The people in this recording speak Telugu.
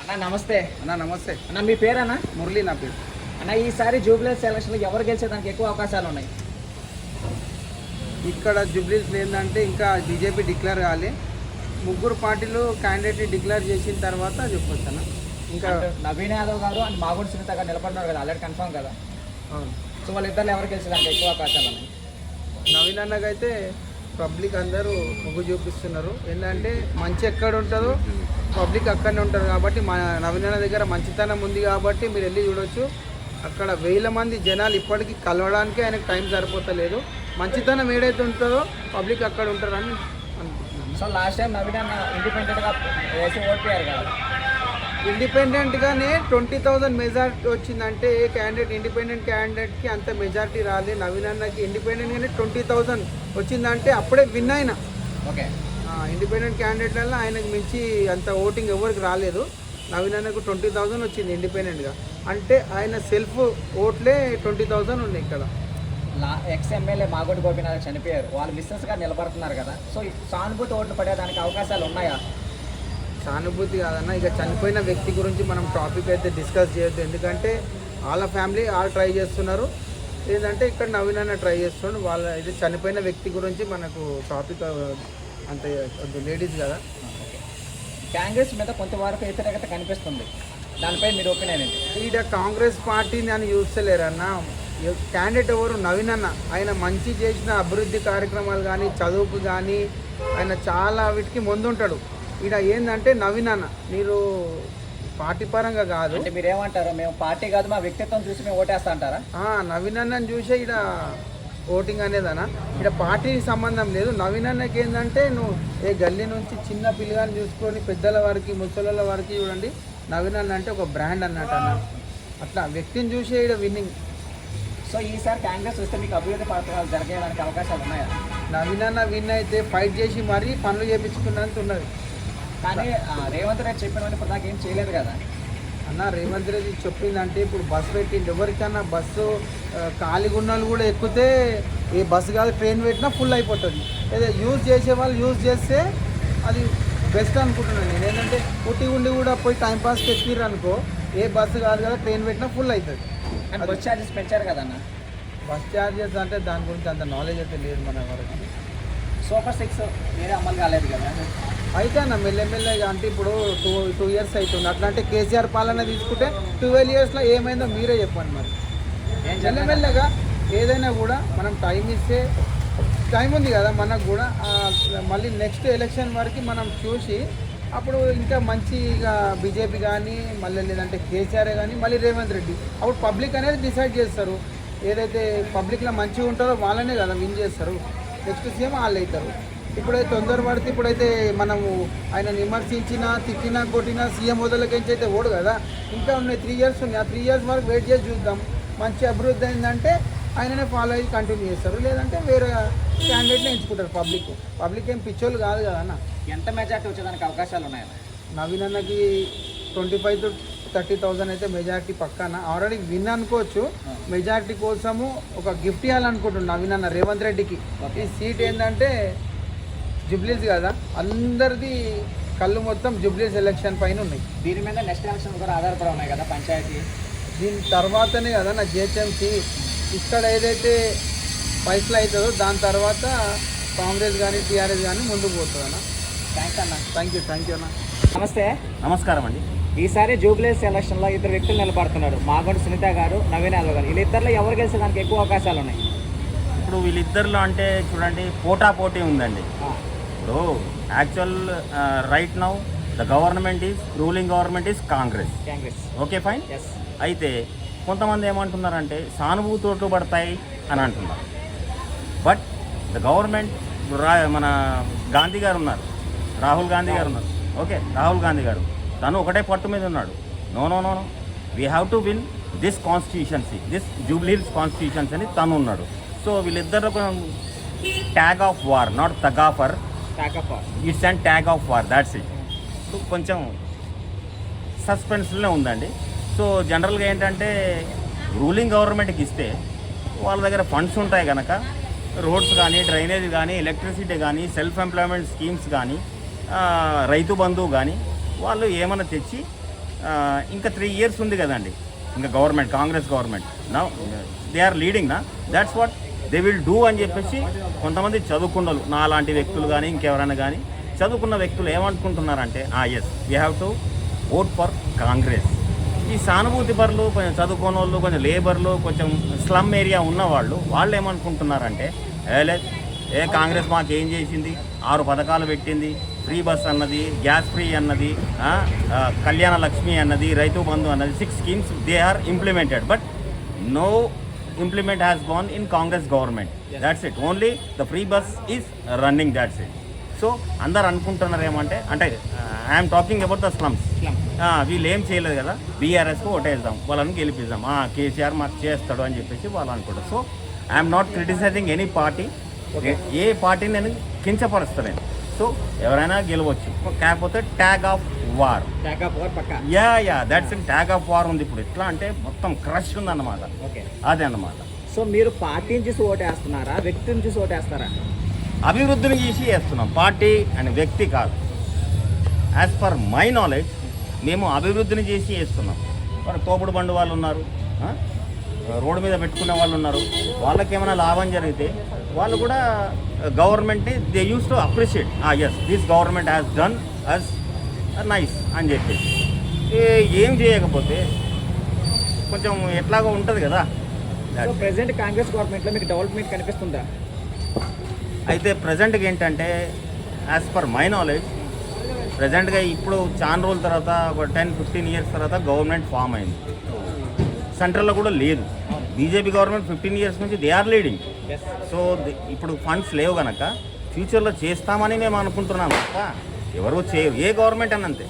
అన్న నమస్తే. అన్న నమస్తే. అన్న మీ పేరన్నా? మురళి నా పేరు. అన్న ఈసారి జూబ్లెస్ ఎలక్షన్లో ఎవరు గెలిచేదానికి ఎక్కువ అవకాశాలు ఉన్నాయి? ఇక్కడ జూబ్లీస్ ఏంటంటే ఇంకా బీజేపీ డిక్లేర్ కావాలి ముగ్గురు పార్టీలు క్యాండిడేట్ని డిక్లేర్ చేసిన తర్వాత చెప్పొచ్చు అన్న. ఇంకా నవీన్ యాదవ్ గారు అండ్ మాగుంటి సునీత గారు నిలబడినారు కదా ఆల్రెడీ కన్ఫర్మ్ కదా. సో వాళ్ళిద్దరు ఎవరు గెలిచేదానికి ఎక్కువ అవకాశాలు ఉన్నాయి? నవీన్ అన్నకైతే పబ్లిక్ అందరూ మొగ్గు చూపిస్తున్నారు. ఏంటంటే మంచి ఎక్కడ ఉంటుందో పబ్లిక్ అక్కడనే ఉంటారు కాబట్టి మా నవీన దగ్గర మంచితనం ఉంది కాబట్టి మీరు వెళ్ళి చూడొచ్చు. అక్కడ వేల మంది జనాలు ఇప్పటికీ కలవడానికి ఆయనకు టైం సరిపోతలేదు. మంచితనం ఏడైతే ఉంటుందో పబ్లిక్ అక్కడ ఉంటారని అనుకుంటున్నాను సో లాస్ట్ టైం నవీన ఇండిపెండెంట్గా వేసి ఓడిపోయారు కదా. ఇండిపెండెంట్గానే ట్వంటీ థౌజండ్ మెజార్టీ వచ్చిందంటే ఏ క్యాండిడేట్ ఇండిపెండెంట్ క్యాండిడేట్కి అంత మెజార్టీ రాలే? నవీన్ అన్నకి ఇండిపెండెంట్గానే ట్వంటీ థౌజండ్ వచ్చిందంటే అప్పుడే విన్ అయినా. ఓకే. ఇండిపెండెంట్ క్యాండిడేట్లలో ఆయనకు మించి అంత ఓటింగ్ ఎవరికి రాలేదు. నవీన్ అన్నకు ట్వంటీ థౌజండ్ వచ్చింది ఇండిపెండెంట్గా. అంటే ఆయన సెల్ఫ్ ఓట్లే ట్వంటీ థౌజండ్ ఉన్నాయి ఇక్కడ. ఎక్స్ ఎమ్మెల్యే మాగోటి గోపినాథ్ చనిపోయారు. వాళ్ళు బిజినెస్గా నిలబడుతున్నారు కదా. సో సానుభూతి ఓట్లు పడేదానికి అవకాశాలు ఉన్నాయా? సానుభూతి కాదన్న ఇక చనిపోయిన వ్యక్తి గురించి మనం టాపిక్ అయితే డిస్కస్ చేయొద్దు. ఎందుకంటే వాళ్ళ ఫ్యామిలీ వాళ్ళు ట్రై చేస్తున్నారు. ఏంటంటే ఇక్కడ నవీన్ అన్న ట్రై చేస్తున్నాడు. వాళ్ళ ఇది చనిపోయిన వ్యక్తి గురించి మనకు టాపిక్ అంత లేడీస్ కదా. కాంగ్రెస్ మీద కొంతవరకు వ్యతిరేకత కనిపిస్తుంది. దానిపై మీరు ఒపీనియన్ ఏంటి? ఈడ కాంగ్రెస్ పార్టీని అని చూస్తలేరన్న. క్యాండిడేట్ ఎవరు? నవీన్ అన్న. ఆయన మంచి చేసిన అభివృద్ధి కార్యక్రమాలు కానీ చదువుకు కానీ ఆయన చాలా వీటికి ముందుంటాడు. ఈడ ఏంటంటే నవీన్ అన్న. మీరు పార్టీ పరంగా కాదు. అంటే మీరు ఏమంటారు మేము పార్టీ కాదు మా వ్యక్తిత్వం చూసి మేము ఓటేస్తా అంటారా? ఆ, నవీన్ అన్నని చూసే ఇక్కడ ఓటింగ్ అనేదనా ఇక్కడ పార్టీకి సంబంధం లేదు. నవీన్ అన్నకి ఏంటంటే నువ్వు ఏ గల్లీ నుంచి చిన్న పిల్లగాని చూసుకొని పెద్దల వారికి ముసలోళ్ళ వారికి చూడండి నవీన్ అన్న అంటే ఒక బ్రాండ్ అన్నట్టు అన్న. అట్లా వ్యక్తిని చూసే ఇక్కడ విన్నింగ్. సో ఈసారి కాంగ్రెస్ వస్తే మీకు అభివృద్ధి పథకాలు జరగడానికి అవకాశాలు ఉన్నాయా? నవీన్ అన్న విన్ అయితే ఫైట్ చేసి మరీ పనులు చేయించుకున్నంత ఉన్నది. కానీ రేవంత్ రెడ్డి చెప్పిన ఇప్పుడు ఏం చేయలేదు కదా. అన్న రేవంత్ రెడ్డి చెప్పిందంటే ఇప్పుడు బస్సు పెట్టిండు. ఎవరికన్నా బస్సు ఖాళీగా ఉన్న కూడా ఎక్కితే ఏ బస్సు కాదు ట్రైన్ పెట్టినా ఫుల్ అయిపోతుంది. ఏదో యూజ్ చేసే వాళ్ళు యూజ్ చేస్తే అది బెస్ట్ అనుకుంటున్నాను నేను. ఏంటంటే పుట్టి ఉండి కూడా పోయి టైంపాస్కి ఎక్కిర్రు అనుకో ఏ బస్సు కాదు కదా ట్రైన్ పెట్టినా ఫుల్ అవుతుంది బస్ ఛార్జెస్ పెంచారు కదన్న బస్ ఛార్జెస్ అంటే దాని గురించి అంత నాలెడ్జ్ అయితే లేదు మన వరకు. సూపర్ సిక్స్ వేరే అమలు కాలేదు కదా. అయితే అన్న మెల్లమెల్లగా అంటే ఇప్పుడు టూ టూ ఇయర్స్ అవుతుంది అట్లా అంటే కేసీఆర్ పాలన తీసుకుంటే ట్వెల్వ్ ఇయర్స్లో ఏమైందో మీరే చెప్పండి మరి. మెల్లమెల్లగా ఏదైనా కూడా మనం టైం ఇస్తే టైం ఉంది కదా మనకు కూడా. మళ్ళీ నెక్స్ట్ ఎలక్షన్ వరకు మనం చూసి అప్పుడు ఇంకా మంచిగా బీజేపీ కానీ మళ్ళీ లేదంటే కేసీఆర్ కానీ మళ్ళీ రేవంత్ రెడ్డి. అప్పుడు పబ్లిక్ అనేది డిసైడ్ చేస్తారు. ఏదైతే పబ్లిక్లో మంచిగా ఉంటారో వాళ్ళనే కదా విన్ చేస్తారు. నెక్స్ట్ సీఎం వాళ్ళు అవుతారు ఇప్పుడైతే తొందర పడితే ఇప్పుడైతే మనము ఆయన విమర్శించినా తిట్టినా కొట్టినా సీఎం వదలకించి అయితే ఓడు కదా? ఇంకా ఉన్నాయి త్రీ ఇయర్స్ ఉన్నాయి. ఆ త్రీ ఇయర్స్ వరకు వెయిట్ చేసి చూద్దాం. మంచి అభివృద్ధి అయిందంటే ఆయననే ఫాలో అయ్యి కంటిన్యూ చేస్తారు. లేదంటే వేరే క్యాండిడేట్ని ఎంచుకుంటారు పబ్లిక్ పబ్లిక్ ఏం పిచ్చోళ్ళు కాదు కదా అన్న. ఎంత మెజార్టీ వచ్చేదానికి అవకాశాలు ఉన్నాయా నవీన్ అన్నకి twenty five to thirty thousand అయితే మెజారిటీ పక్కన. ఆల్రెడీ విన్ అనుకోవచ్చు. మెజారిటీ కోసము ఒక గిఫ్ట్ ఇవ్వాలనుకుంటున్నాను నవీన్ అన్న రేవంత్ రెడ్డికి. ఈ సీట్ ఏంటంటే జుబ్లీస్ కదా. అందరిది కళ్ళు మొత్తం జుబ్లీస్ ఎలక్షన్ పైన ఉన్నాయి. దీని మీద నెక్స్ట్ ఎలక్షన్ కూడా ఆధారపడి ఉన్నాయి కదా పంచాయతీ? దీని తర్వాతనే కదా నా జిహెచ్ఎంసీ ఇక్కడ ఏదైతే పైసలు అవుతుందో దాని తర్వాత కాంగ్రెస్ కానీ టీఆర్ఎస్ కానీ ముందుకు పోతుంది అన్న థ్యాంక్స్ అన్న. థ్యాంక్ యూ థ్యాంక్ యూ అన్న. నమస్తే. నమస్కారం అండి. ఈసారి జూబ్లీస్ ఎలక్షన్లో ఇద్దరు వ్యక్తులు నిలబడుతున్నారు. మాగంటి సునీత గారు నవీన్ యాదవ్ గారు. వీళ్ళిద్దరిలో ఎవరు గెలిచేదానికి ఎక్కువ అవకాశాలు ఉన్నాయి? ఇప్పుడు వీళ్ళిద్దరిలో అంటే చూడండి పోటా పోటీ ఉందండి. ఇప్పుడు actual right now the government is ruling government is Congress. Congress okay fine అయితే కొంతమంది ఏమంటున్నారంటే సానుభూతి ఓట్లు పడతాయి అని అంటున్నారు. బట్ ద గవర్నమెంట్ రా మన గాంధీ గారు ఉన్నారు. రాహుల్ గాంధీ గారు ఉన్నారు. ఓకే రాహుల్ గాంధీ గారు. తను ఒకటే పట్టు మీద ఉన్నాడు. No no no no we have to win this constituency this Jubilee Hills constitutions అని తను ఉన్నాడు. సో వీళ్ళిద్దరు tug of war not together it's and tug of war that's it ఇప్పుడు కొంచెం సస్పెన్స్లోనే ఉందండి. సో జనరల్గా ఏంటంటే రూలింగ్ గవర్నమెంట్కి ఇస్తే వాళ్ళ దగ్గర ఫండ్స్ ఉంటాయి కనుక రోడ్స్ కానీ డ్రైనేజ్ కానీ ఎలక్ట్రిసిటీ కానీ సెల్ఫ్ ఎంప్లాయ్మెంట్ స్కీమ్స్ కానీ రైతు బంధువు కానీ వాళ్ళు ఏమైనా తెచ్చి ఇంకా త్రీ ఇయర్స్ ఉంది కదండి. ఇంకా గవర్నమెంట్ కాంగ్రెస్ గవర్నమెంట్ నా దే ఆర్ లీడింగ్ నా that's what they will do అని చెప్పేసి కొంతమంది చదువుకున్నలు నా లాంటి వ్యక్తులు కానీ ఇంకెవరైనా కానీ చదువుకున్న వ్యక్తులు ఏమనుకుంటున్నారంటే yes we have to vote for Congress ఈ సానుభూతి పరులు కొంచెం చదువుకున్న వాళ్ళు కొంచెం లేబర్లు కొంచెం స్లమ్ ఏరియా ఉన్నవాళ్ళు వాళ్ళు ఏమనుకుంటున్నారంటే ఏ కాంగ్రెస్ మాకు ఏం చేసింది? ఆరు పథకాలు పెట్టింది ఫ్రీ బస్ అన్నది గ్యాస్ ఫ్రీ అన్నది కళ్యాణ లక్ష్మి అన్నది రైతు బంధు అన్నది six schemes they are implemented but no implement has gone in Congress government that's it only the free bus is running that's it so అందరు అనుకుంటున్నారు ఏమంటే అంటే I'm talking about the slums వీళ్ళు ఏం చేయలేదు కదా? బీఆర్ఎస్కి ఓటేద్దాం వాళ్ళని గెలిపిద్దాం. ఆ, కేసీఆర్ మాకు చేస్తాడు అని చెప్పేసి వాళ్ళు అనుకుంటారు. So I'm not criticising any party ఏ పార్టీని నేను కించపరుస్తలేను. సో ఎవరైనా గెలవచ్చు. కాకపోతే tug of war tug of power పక్క? Yeah yeah that's in tug of war ఉంది ఇప్పుడు. ఎట్లా అంటే మొత్తం క్రష్ ఉందన్నమాట. ఓకే అదే అన్నమాట. సో మీరు పార్టీని చూసి ఓటేస్తున్నారా? వ్యక్తిని చూసి ఓటేస్తారా? అభివృద్ధిని చేసి చేస్తున్నాం. పార్టీ అనే వ్యక్తి కాదు. యాజ్ పర్ మై నాలెడ్జ్ మేము అభివృద్ధిని చేసి చేస్తున్నాం. మరి తోపుడు బండు వాళ్ళు ఉన్నారు? రోడ్డు మీద పెట్టుకునే వాళ్ళు ఉన్నారు. వాళ్ళకి ఏమైనా లాభం జరిగితే వాళ్ళు కూడా గవర్నమెంట్ని they use to appreciate as this government has done us nice అని చెప్పేసి ఏ- చేయకపోతే కొంచెం ఎట్లాగో ఉంటుంది కదా. సో ప్రెసెంట్ కాంగ్రెస్ గవర్నమెంట్లో మీకు డెవలప్మెంట్ కనిపిస్తుందా? అయితే ప్రజెంట్గా ఏంటంటే యాజ్ పర్ మై నాలెడ్జ్ ప్రజెంట్గా ఇప్పుడు చాలా రోజుల తర్వాత ఒక టెన్ ఫిఫ్టీన్ ఇయర్స్ తర్వాత గవర్నమెంట్ ఫామ్ అయింది. సెంట్రల్లో కూడా లేదు. బీజేపీ గవర్నమెంట్ ఫిఫ్టీన్ ఇయర్స్ నుంచి దే ఆర్ లీడింగ్ సో ఇప్పుడు ఫండ్స్ లేవు కనుక ఫ్యూచర్లో చేస్తామని మేము అనుకుంటున్నాం తప్ప ఎవరు చేయరు. ఏ గవర్నమెంట్ అని అంతే